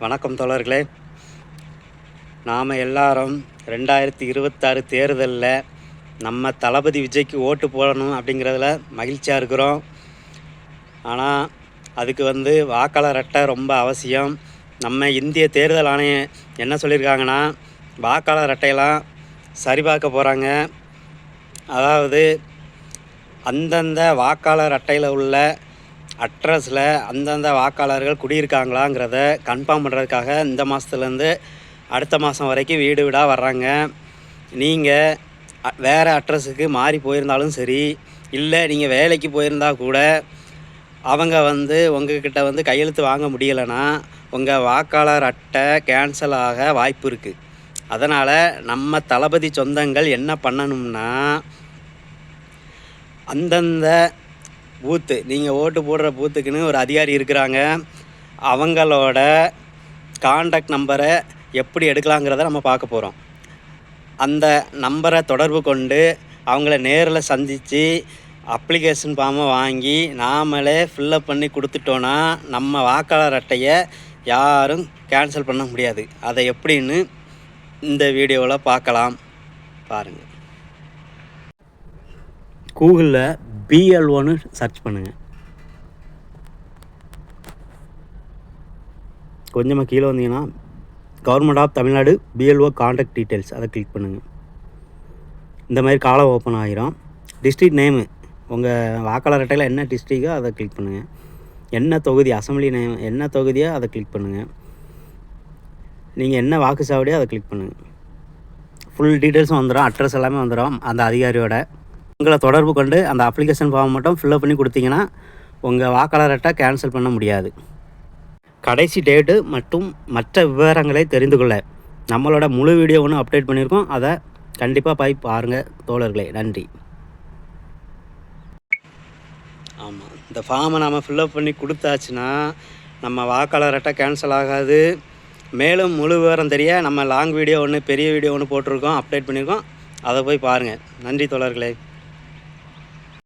வணக்கம் தோழர்களே. நாம் எல்லாரும் ரெண்டாயிரத்தி இருபத்தாறு தேர்தலில் நம்ம தளபதி விஜய்க்கு ஓட்டு போடணும் அப்படிங்கிறதுல மகிழ்ச்சியாக இருக்கிறோம். ஆனால் அதுக்கு வந்து வாக்காளர் அட்டை ரொம்ப அவசியம். நம்ம இந்திய தேர்தல் ஆணையம் என்ன சொல்லியிருக்காங்கன்னா வாக்காளர் அட்டையெல்லாம் சரிபார்க்க போகிறாங்க அதாவது அந்தந்த வாக்காளர் அட்டையில் உள்ள அட்ரஸில் அந்தந்த வாக்காளர்கள் குடியிருக்காங்களாங்கிறத கன்ஃபார்ம் பண்ணுறதுக்காக இந்த மாதத்துலேருந்து அடுத்த மாதம் வரைக்கும் வீடு வீடாக வர்றாங்க. நீங்கள் வேறு அட்ரஸுக்கு மாறி போயிருந்தாலும் சரி இல்லை நீங்கள் வேலைக்கு போயிருந்தா கூட அவங்க வந்து உங்ககிட்ட வந்து கையெழுத்து வாங்க முடியலைன்னா உங்கள் வாக்காளர் அட்டை கேன்சல் ஆக வாய்ப்பு இருக்குது அதனால் நம்ம தளபதி சொந்தங்கள் என்ன பண்ணணும்னா அந்தந்த பூத்து. நீங்கள் ஓட்டு போடுற பூத்துக்குன்னு ஒரு அதிகாரி இருக்கிறாங்க. அவங்களோட காண்டாக்ட் நம்பரை எப்படி எடுக்கலாங்கிறத நம்ம பார்க்க போகிறோம் அந்த நம்பரை தொடர்பு கொண்டு அவங்கள நேரில் சந்தித்து அப்ளிகேஷன் ஃபார்மை வாங்கி நாமளே ஃபில்லப் பண்ணி கொடுத்துட்டோன்னா நம்ம வாக்காளர் அட்டையை யாரும் கேன்சல் பண்ண முடியாது. அதை எப்படின்னு இந்த வீடியோவில் பார்க்கலாம். பாருங்கள் கூகுளில் பிஎல்ஓன்னு சர்ச் பண்ணுங்கள் கொஞ்சமாக கீழே வந்தீங்கன்னா government of Tamil Nadu BLO contact details அதை கிளிக் பண்ணுங்கள் இந்த மாதிரி காலம் ஓப்பன் ஆகிரும் டிஸ்ட்ரிக் நேமு உங்கள் வாக்காளர் அட்டையில் என்ன டிஸ்ட்ரிக்கோ அதை கிளிக் பண்ணுங்கள் என்ன தொகுதி அசம்பிளி நேம் என்ன தொகுதியோ அதை கிளிக் பண்ணுங்கள் நீங்கள் என்ன வாக்கு சாவடியோ அதை கிளிக் பண்ணுங்கள் ஃபுல் டீட்டெயில்ஸும் வந்துடும் அட்ரஸ் எல்லாமே வந்துடும் அந்த அதிகாரியோட உங்களை தொடர்பு கொண்டு அந்த அப்ளிகேஷன் ஃபார்ம் மட்டும் ஃபில்லப் பண்ணி கொடுத்தீங்கன்னா உங்கள் வாக்காளர் அட்டை கேன்சல் பண்ண முடியாது. கடைசி டேட்டு மற்றும் மற்ற விவரங்களை தெரிந்து கொள்ள. நம்மளோட முழு வீடியோ ஒன்று அப்டேட் பண்ணியிருக்கோம். அதை கண்டிப்பாக போய் பாருங்கள் தோழர்களே. நன்றி. ஆமாம் இந்த ஃபார்மை நம்ம ஃபில்லப் பண்ணி கொடுத்தாச்சுன்னா நம்ம வாக்காளர் அட்டை கேன்சல் ஆகாது. மேலும் முழு விவரம் தெரிய நம்ம லாங் வீடியோ ஒன்று பெரிய வீடியோ ஒன்று போட்டிருக்கோம் அப்டேட் பண்ணியிருக்கோம். அதை போய் பாருங்கள் நன்றி தோழர்களே.